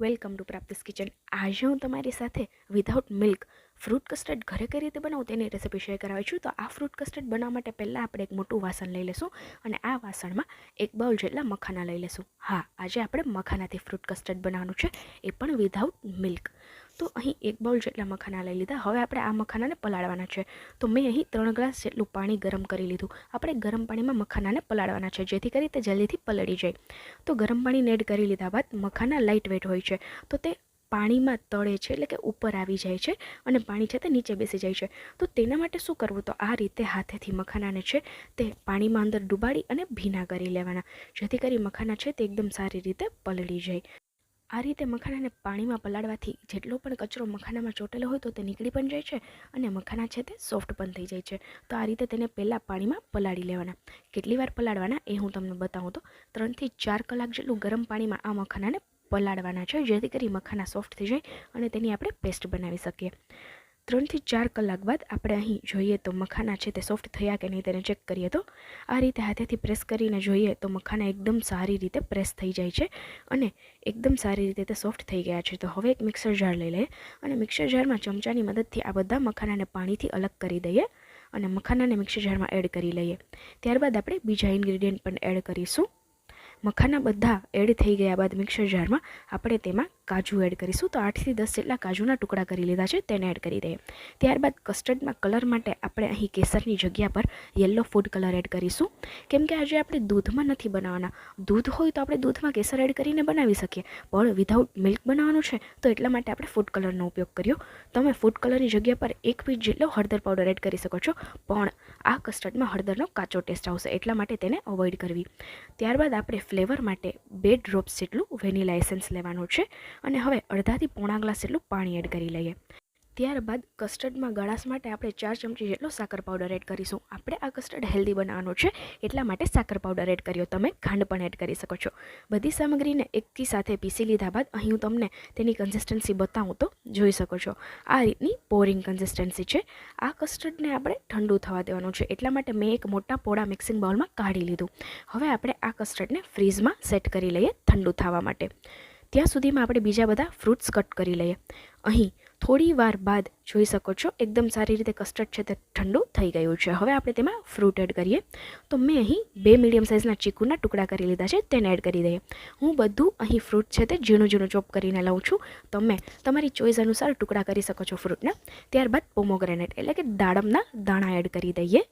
Welcome to પ્રાપ્તિસ kitchen. આજે હું તમારી સાથે વિધાઉટ મિલ્ક ફ્રૂટ કસ્ટર્ડ ઘરે કઈ રીતે બનાવું તેની રેસિપી શેર કરાવી છું. તો આ ફ્રૂટ કસ્ટર્ડ બનાવવા માટે પહેલાં આપણે એક મોટું વાસણ લઈ લઈશું અને આ વાસણમાં એક બાઉલ જેટલા મખાના લઈ લઈશું હા, આજે આપણે મખાનાથી ફ્રૂટ કસ્ટર્ડ બનાવવાનું છે. એ પણ વિધાઉટ મિલ્ક તો અહીં એક બાઉલ જેટલા મખાના લઈ લીધા. હવે આપણે આ મખાનાને પલાળવાના છે. તો મેં અહીં ત્રણ ગ્લાસ જેટલું પાણી ગરમ કરી લીધું. આપણે ગરમ પાણીમાં મખાનાને પલાળવાના છે, જેથી કરી તે જલ્દીથી પલળી જાય. તો ગરમ પાણીને એડ કરી લીધા બાદ મખાના લાઇટ વેટ હોય છે. તો તે પાણીમાં તળે છે, એટલે કે ઉપર આવી જાય છે અને પાણી છે તે નીચે બેસી જાય છે. તો તેના માટે શું કરવું? તો આ રીતે હાથેથી મખાનાને છે તે પાણીમાં અંદર ડૂબાડી અને ભીના કરી લેવાના, જેથી કરી મખાના છે તે એકદમ સારી રીતે પલળી જાય. આ રીતે મખાનાને પાણીમાં પલાળવાથી જેટલો પણ કચરો મખાનામાં ચોટેલો હોય તો તે નીકળી પણ જાય છે અને મખાના છે તે સોફ્ટ પણ થઈ જાય છે. તો આ રીતે તેને પહેલાં પાણીમાં પલાળી લેવાના. કેટલી વાર પલાળવાના એ હું તમને બતાવું તો ત્રણથી ચાર કલાક જેટલું ગરમ પાણીમાં આ મખાનાને પલાળવાના છે જેથી કરી મખાના સોફ્ટ થઈ જાય અને તેની આપણે પેસ્ટ બનાવી શકીએ. ત્રણથી ચાર કલાક બાદ આપણે અહીં જોઈએ તો મખાના છે તે સોફ્ટ થયા કે નહીં તેને ચેક કરીએ તો? આ રીતે હાથેથી પ્રેસ કરીને જોઈએ તો મખાના એકદમ સારી રીતે પ્રેસ થઈ જાય છે અને એકદમ સારી રીતે તે સોફ્ટ થઈ ગયા છે. તો હવે એક મિક્સર જાર લઈ લઈએ અને મિક્સર જારમાં ચમચાની મદદથી આ બધા મખાનાને પાણીથી અલગ કરી દઈએ અને મખાનાને મિક્સર જારમાં એડ કરી લઈએ. ત્યારબાદ આપણે બીજા ઇન્ગ્રીડિયન્ટ પણ એડ કરીશું. મખાના બધા એડ થઈ ગયા બાદ મિક્સર જારમાં આપણે તેમાં કાજુ એડ કરીશું. તો આઠથી દસ જેટલા કાજુના ટુકડા કરી લીધા છે, તેને એડ કરી દઈએ. ત્યારબાદ કસ્ટર્ડમાં કલર માટે આપણે અહીં કેસરની જગ્યા પર યલો ફૂડ કલર એડ કરીશું. કેમ કે આજે આપણે દૂધમાં નથી બનાવવાના. દૂધ હોય તો આપણે દૂધમાં કેસર એડ કરીને બનાવી શકીએ. પણ વિધાઉટ મિલ્ક બનાવવાનું છે, તો એટલા માટે આપણે ફૂડ કલરનો ઉપયોગ કર્યો. તમે ફૂડ કલરની જગ્યા પર એક પીસ જેટલો હળદર પાવડર એડ કરી શકો છો, પણ આ કસ્ટર્ડમાં હળદરનો કાચો ટેસ્ટ આવશે. એટલા માટે તેને અવોઇડ કરવી. ત્યારબાદ આપણે ફ્લેવર માટે બે ડ્રોપ્સ જેટલું વેનીલા એસેન્સ લેવાનું છે અને હવે અડધાથી પોણા ગ્લાસ જેટલું પાણી એડ કરી લઈએ. ત્યારબાદ કસ્ટર્ડમાં ગળાશ માટે આપણે ચાર ચમચી જેટલો સાકર પાવડર એડ કરીશું. આપણે આ કસ્ટર્ડ હેલ્ધી બનાવવાનો છે, એટલા માટે સાકર પાવડર એડ કર્યો. તમે ખાંડ પણ એડ કરી શકો છો. બધી સામગ્રીને એકથી સાથે પીસી લીધા બાદ અહીં હું તમને તેની કન્સિસ્ટન્સી બતાવું તો જોઈ શકો છો. આ રીતની પોરિંગ કન્સિસ્ટન્સી છે. આ કસ્ટર્ડને આપણે ઠંડુ થવા દેવાનું છે, એટલા માટે મેં એક મોટા પોળા મિક્સિંગ બાઉલમાં કાઢી લીધું. હવે આપણે આ કસ્ટર્ડને ફ્રીઝમાં સેટ કરી લઈએ ઠંડુ થવા માટે. ત્યાં સુધીમાં આપણે બીજા બધા ફ્રૂટ્સ કટ કરી લઈએ. અહીં થોડી વાર બાદ જોઈ શકો છો, એકદમ સારી રીતે કસ્ટર્ડ છે તે ઠંડુ થઈ ગયું છે. હવે આપણે તેમાં ફ્રૂટ એડ કરીએ. તો મેં અહીં બે મીડિયમ સાઇઝના ચીકુના ટુકડા કરી લીધા છે, તેને એડ કરી દઈએ. હું બધું અહીં ફ્રૂટ છે તે ઝીણું ઝીણું ચોપ કરીને લઉં છું. તમે તમારી ચોઈસ અનુસાર ટુકડા કરી શકો છો ફ્રૂટના ત્યારબાદ પોમોગ્રેનેટ એટલે કે દાડમના દાણા એડ કરી દઈએ.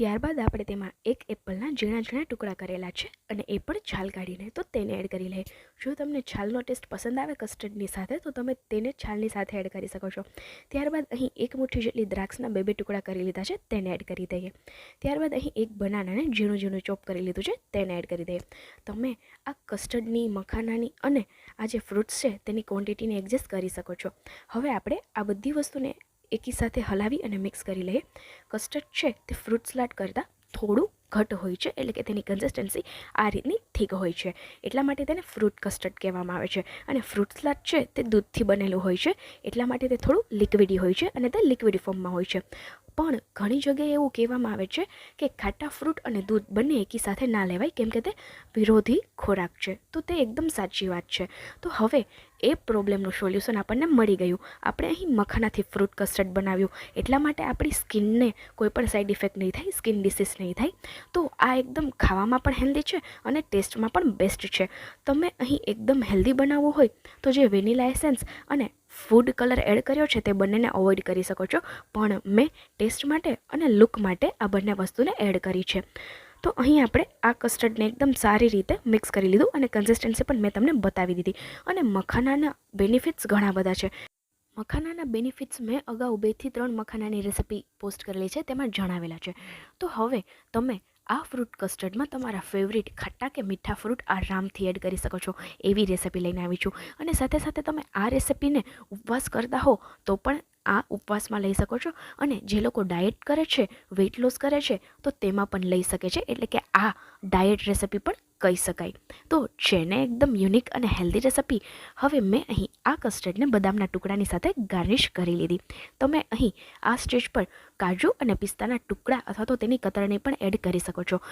ત્યારબાદ આપણે તેમાં એક એપલના ઝીણા ઝીણા ટુકડા કરેલા છે અને એ પણ છાલ કાઢીને તો તેને એડ કરી લઈએ જો તમને છાલનો ટેસ્ટ પસંદ આવે કસ્ટર્ડની સાથે, તો તમે તેને છાલની સાથે એડ કરી શકો છો. ત્યારબાદ અહીં એક મુઠ્ઠી જેટલી દ્રાક્ષના બે બે ટુકડા કરી લીધા છે, તેને એડ કરી દઈએ. ત્યારબાદ અહીં એક બનાનાને ઝીણું ઝીણું ચોપ કરી લીધું છે, તેને એડ કરી દઈએ. તમે આ કસ્ટર્ડની, મખાનાની અને આ જે ફ્રૂટ્સ છે, તેની ક્વોન્ટિટીને એડજસ્ટ કરી શકો છો. હવે આપણે આ બધી વસ્તુને એકી સાથે હલાવી અને મિક્સ કરી લઈએ. કસ્ટર્ડ છે તે ફ્રૂટ સલાડ કરતાં થોડું ઘટ હોય છે, એટલે કે તેની કન્સિસ્ટન્સી આ રીતની થીક હોય છે. એટલા માટે તેને ફ્રૂટ કસ્ટર્ડ કહેવામાં આવે છે. અને ફ્રૂટ સલાડ છે તે દૂધથી બનેલું હોય છે, એટલા માટે તે થોડું લિક્વિડી હોય છે અને તે લિક્વિડ ફોર્મમાં હોય છે. પણ ઘણી જગ્યાએ એવું કહેવામાં આવે છે કે ખાટા ફ્રૂટ અને દૂધ બંને એકી સાથે ના લેવાય, કેમ કે તે વિરોધી ખોરાક છે. તો તે એકદમ સાચી વાત છે. તો હવે એ પ્રોબ્લેમનું સોલ્યુશન આપણને મળી ગયું. આપણે અહીં મખાનાથી ફ્રૂટ કસ્ટર્ડ બનાવ્યું. એટલા માટે આપણી સ્કિનને કોઈ પણ સાઈડ ઇફેક્ટ નહીં થાય સ્કિન ડિસીઝ નહીં થાય. તો આ એકદમ ખાવામાં પણ હેલ્ધી છે અને ટેસ્ટમાં પણ બેસ્ટ છે. તમે અહીં એકદમ હેલ્ધી બનાવવું હોય તો જે વેનીલા એસેન્સ અને ફૂડ કલર એડ કર્યો છે તે બંનેને અવોઇડ કરી શકો છો. પણ મેં ટેસ્ટ માટે અને લુક માટે આ બંને વસ્તુને એડ કરી છે. તો અહીં આપણે આ કસ્ટર્ડને એકદમ સારી રીતે મિક્સ કરી લીધું અને કન્સિસ્ટન્સી પણ મેં તમને બતાવી દીધી. અને મખાનાના બેનિફિટ્સ ઘણા બધા છે. મખાનાના બેનિફિટ્સ મેં અગાઉ બેથી ત્રણ મખાનાની રેસિપી પોસ્ટ કરેલી છે, તેમાં જણાવેલા છે. તો હવે તમે આ ફ્રૂટ કસ્ટર્ડમાં તમારા ફેવરિટ ખાટા કે મીઠા ફ્રૂટ આરામથી એડ કરી શકો છો, એવી રેસિપી લઈને આવી છું. અને સાથે સાથે તમે આ રેસિપીને ઉપવાસ કરતા હો, તો પણ આ ઉપવાસમાં લઈ શકો છો. અને જે લોકો ડાયટ કરે છે વેઇટ લોસ કરે છે, તો તેમાં પણ લઈ શકે છે. એટલે કે આ ડાયટ રેસિપી પણ કહી શકાય. તો જેને એકદમ યુનિક અને હેલ્ધી રેસિપી હવે મેં અહીં આ કસ્ટર્ડને બદામના ટુકડાની સાથે ગાર્નિશ કરી લીધી. તમે અહીં આ સ્ટેજ પર કાજુ અને પિસ્તાના ટુકડા અથવા તો તેની કતરને પણ એડ કરી શકો છો.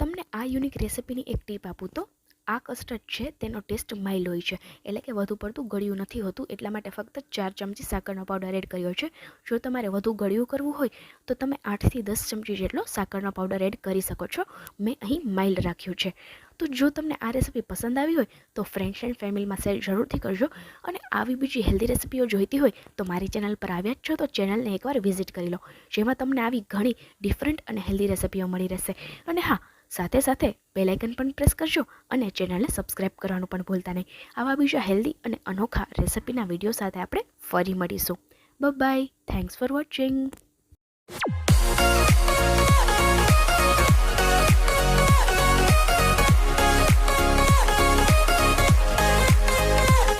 તમને આ યુનિક રેસિપીની એક ટીપ આપું તો આ કસ્ટર્ડ છે, તેનો ટેસ્ટ માઇલ્ડ હોય છે. એટલે કે વધુ પડતું ગળ્યું નથી હોતું, એટલા માટે ફક્ત ચાર ચમચી સાકરનો પાવડર એડ કર્યો છે. જો તમારે વધુ ગળ્યું કરવું હોય, તો તમે આઠથી દસ ચમચી જેટલો સાકરનો પાવડર એડ કરી શકો છો. મેં અહીં માઇલ્ડ રાખ્યું છે. તો જો તમને આ રેસીપી પસંદ આવી હોય, તો ફ્રેન્ડ્સ એન્ડ ફેમિલીમાં શેર જરૂરથી કરજો. અને આવી બીજી હેલ્ધી રેસીપીઓ જોઈતી હોય, તો મારી ચેનલ પર આવ્યા જ છો, તો ચેનલને એકવાર વિઝિટ કરી લો. જેમાં તમને આવી ઘણી ડિફરન્ટ અને હેલ્ધી રેસીપીઓ મળી રહેશે. અને હા સાથે સાથે બેલાઇકન પણ પ્રેસ કરજો અને ચેનલને સબસ્ક્રાઈબ કરવાનું પણ ભૂલતા નહીં. આવા બીજા હેલ્ધી અને અનોખા રેસિપીના વીડિયો સાથે આપણે ફરી મળીશું. By thanks for watching